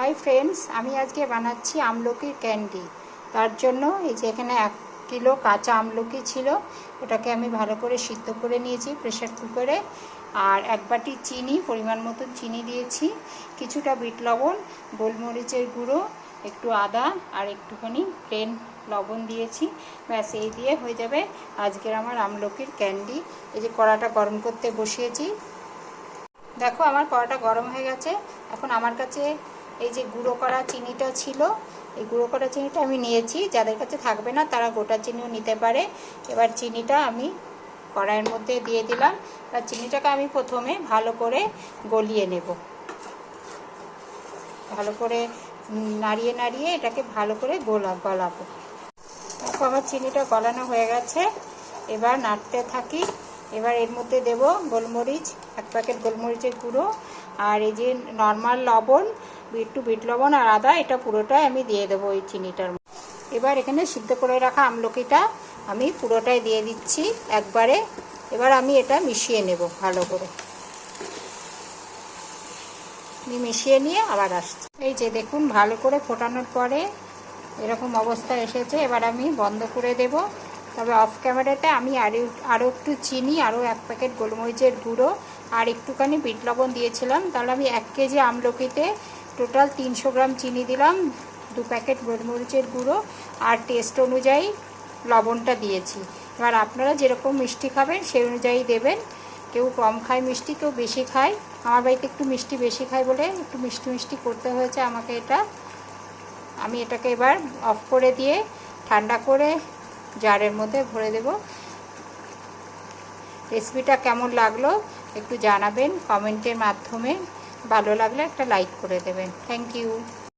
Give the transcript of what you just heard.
Hi friends আমি আজকে বানাচ্ছি আমলকির ক্যান্ডি তার জন্য এই যে এখানে এক কিলো কাঁচা আমলকি ছিল, ওটাকে আমি ভালো করে সিদ্ধ করে নিয়েছি প্রেশার কুকারে আর এক বাটি চিনি, পরিমাণ মতন চিনি দিয়েছি, কিছুটা বিট লবণ, গোলমরিচের গুঁড়ো, একটু আদা, আর একটুখানি প্লেন লবণ দিয়েছি। ব্যাস, এই দিয়ে হয়ে যাবে আজকের আমার আমলকির ক্যান্ডি এই যে কড়াটা গরম করতে বসিয়েছি। দেখো, আমার কড়াটা গরম হয়ে গেছে। এখন আমার কাছে এই যে গুঁড়ো করা চিনিটা ছিল, এই গুঁড়ো করা চিনিটা আমি নিয়েছি। যাদের কাছে থাকবে না, তারা গোটা চিনিও নিতে পারে। এবার চিনিটা আমি কড়াইয়ের মধ্যে দিয়ে দিলাম। আর চিনিটাকে আমি প্রথমে ভালো করে গলিয়ে নেব। ভালো করে নাড়িয়ে নাড়িয়ে এটাকে ভালো করে গোলা, গলাবো। দেখো আমার চিনিটা গলানো হয়ে গেছে। এবার নাড়তে থাকি। এবার এর মধ্যে দেব গোলমরিচ, এক প্যাকেট গোলমরিচের গুঁড়ো। আর এই যে নর্মাল লবণ একটু বিট লবণ আর আদা, এটা পুরোটাই আমি দিয়ে দেবো এই চিনিটার এবার এখানে সিদ্ধ করে রাখা আমলকিটা আমি পুরোটাই দিয়ে দিচ্ছি একবারে। এবার আমি এটা মিশিয়ে নেব ভালো করে। মিশিয়ে নিয়ে আবার আসছি। এই যে দেখুন, ভালো করে ফোটানোর পরে এরকম অবস্থা এসেছে। এবার আমি বন্ধ করে দেব। তবে অফ ক্যামেরাতে আমি আরও আরও একটু চিনি, আরও এক প্যাকেট গোলমরিচের গুঁড়ো আর একটুখানি বিট লবণ দিয়েছিলাম। তাহলে আমি এক কেজি আমলকিতে টোটাল তিনশো গ্রাম চিনি দিলাম, দু প্যাকেট গোলমরিচের গুঁড়ো আর টেস্ট অনুযায়ী লবণটা দিয়েছি। এবার আপনারা যেরকম মিষ্টি খাবেন সেই অনুযায়ী দেবেন। কেউ কম খায় মিষ্টি, কেউ বেশি খায়। আমার বাড়িতে একটু মিষ্টি বেশি খায় বলে একটু মিষ্টি মিষ্টি করতে হয়েছে আমাকে এটা। আমি এটাকে এবার অফ করে দিয়ে ঠান্ডা করে জারের মধ্যে ভরে দেব। রেসিপিটা কেমন লাগল একটু জানাবেন কমেন্টের মাধ্যমে। ভালো লাগলে একটা লাইক করে দেবেন। Thank you